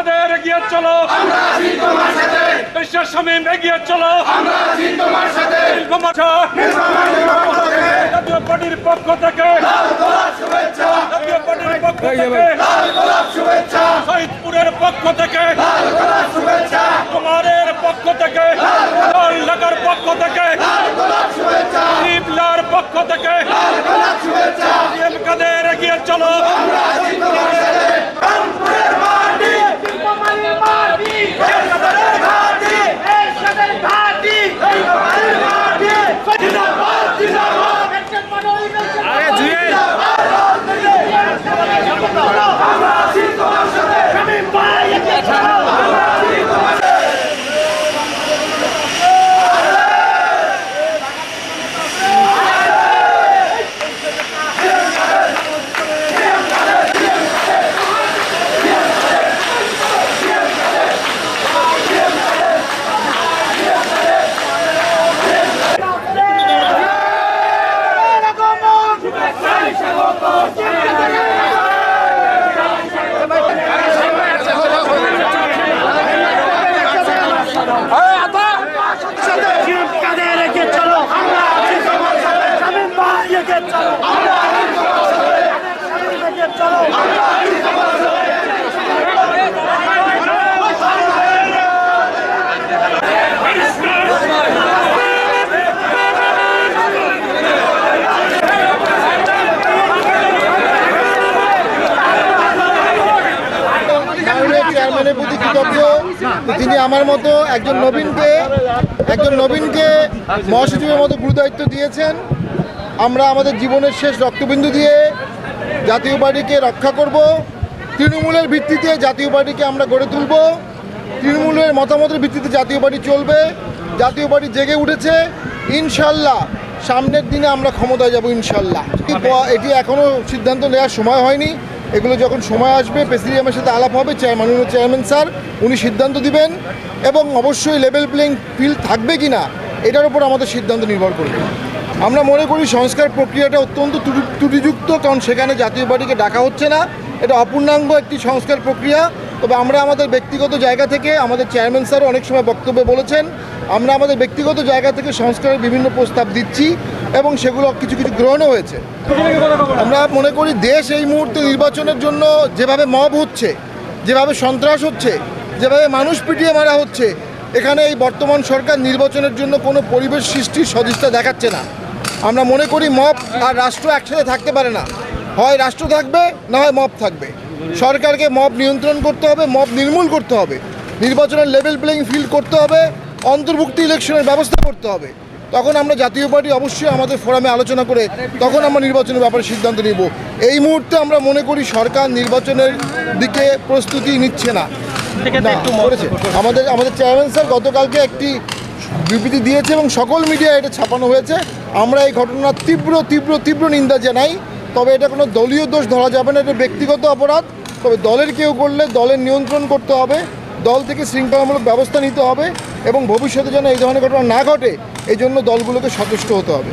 কাদের এগিয়ে চলো। বিশ্বের শামীম এগিয়ে চলো। নীলকুমার শাহ, জাতীয় পার্টির পক্ষ থেকে। জাতীয় পার্টির পক্ষ থেকে। পক্ষ থেকে। কুমারের পক্ষ থেকে। লাল ঢাকার পক্ষ থেকে। শিবলার পক্ষ থেকে। এম কাদের এগিয়ে চলো নীলফামারীর মাটি এরশাদের ঘাটি এরশাদের ঘাটি নীলফামারীর মাটি জিন্দাবাদ জিন্দাবাদ একজন মানবী আরে জুয়ে আমরা আছি তোমার সাথে শামীম ভাই একে ছাড়ো কাদের একে চলো আমরা আছি তোমার সাথে শামীম ভাই একে চলো আমরা আছি তোমার সাথে শামীম একে চলো আমরা আছি তোমার সাথে মাননীয় চেয়ারম্যানের তিনি আমার মতো একজন নবীনকে একজন নবীনকে মহাসচিবের মতো গুরুদায়িত্ব দিয়েছেন। আমরা আমাদের জীবনের শেষ রক্তবিন্দু দিয়ে জাতীয় পার্টিকে রক্ষা করব। তৃণমূলের ভিত্তিতে জাতীয় পার্টিকে আমরা গড়ে তুলব। তৃণমূলের মতামতের ভিত্তিতে জাতীয় পার্টি চলবে। জাতীয় পার্টি জেগে উঠেছে। ইনশাল্লাহ সামনের দিনে আমরা ক্ষমতায় যাব ইনশাল্লাহ। এটি এখনও সিদ্ধান্ত নেওয়ার সময় হয়নি। এগুলো যখন সময় আসবে প্রেসিডিয়ামের সাথে আলাপ হবে চেয়ার মাননীয় চেয়ারম্যান স্যার উনি সিদ্ধান্ত দিবেন এবং অবশ্যই লেভেল প্লেইং ফিল্ড থাকবে কি না এটার উপর আমাদের সিদ্ধান্ত নির্ভর করবে। আমরা মনে করি সংস্কার প্রক্রিয়াটা অত্যন্ত ত্রুটিযুক্ত, কারণ সেখানে জাতীয় পার্টিকে ডাকা হচ্ছে না। এটা অপূর্ণাঙ্গ একটি সংস্কার প্রক্রিয়া। তবে আমরা আমাদের ব্যক্তিগত জায়গা থেকে, আমাদের চেয়ারম্যান স্যারও অনেক সময় বক্তব্যে বলেছেন, আমরা আমাদের ব্যক্তিগত জায়গা থেকে সংস্কারের বিভিন্ন প্রস্তাব দিচ্ছি এবং সেগুলো কিছু কিছু গ্রহণও হয়েছে। আমরা মনে করি দেশ এই মুহূর্তে নির্বাচনের জন্য যেভাবে মব হচ্ছে, যেভাবে সন্ত্রাস হচ্ছে, যেভাবে মানুষ পিটিয়ে মারা হচ্ছে, এখানে এই বর্তমান সরকার নির্বাচনের জন্য কোনো পরিবেশ সৃষ্টির সদিচ্ছা দেখাচ্ছে না। আমরা মনে করি মপ আর রাষ্ট্র একসাথে থাকতে পারে না। হয় রাষ্ট্র থাকবে না হয় মপ থাকবে। সরকারকে মপ নিয়ন্ত্রণ করতে হবে মপ নির্মূল করতে হবে। নির্বাচনের লেভেল প্লেইং ফিল্ড করতে হবে অন্তর্ভুক্তি ইলেকশনের ব্যবস্থা করতে হবে। তখন আমরা জাতীয় পার্টি অবশ্যই আমাদের ফোরামে আলোচনা করে তখন আমরা নির্বাচনের ব্যাপারে সিদ্ধান্ত নিব। এই মুহূর্তে আমরা মনে করি সরকার নির্বাচনের দিকে প্রস্তুতি নিচ্ছে না। না, আমাদের আমাদের চেয়ারম্যান স্যার গতকালকে একটি বিবৃতি দিয়েছে এবং সকল মিডিয়ায় এটা ছাপানো হয়েছে। আমরা এই ঘটনার তীব্র তীব্র তীব্র নিন্দা জানাই। তবে এটা কোনো দলীয় দোষ ধরা যাবে না, এটা ব্যক্তিগত অপরাধ। তবে দলের কেউ করলে দলের নিয়ন্ত্রণ করতে হবে, দল থেকে শৃঙ্খলামূলক ব্যবস্থা নিতে হবে এবং ভবিষ্যতে যেন এই ধরনের ঘটনা না ঘটে এই জন্য দলগুলোকে সচেষ্ট হতে হবে।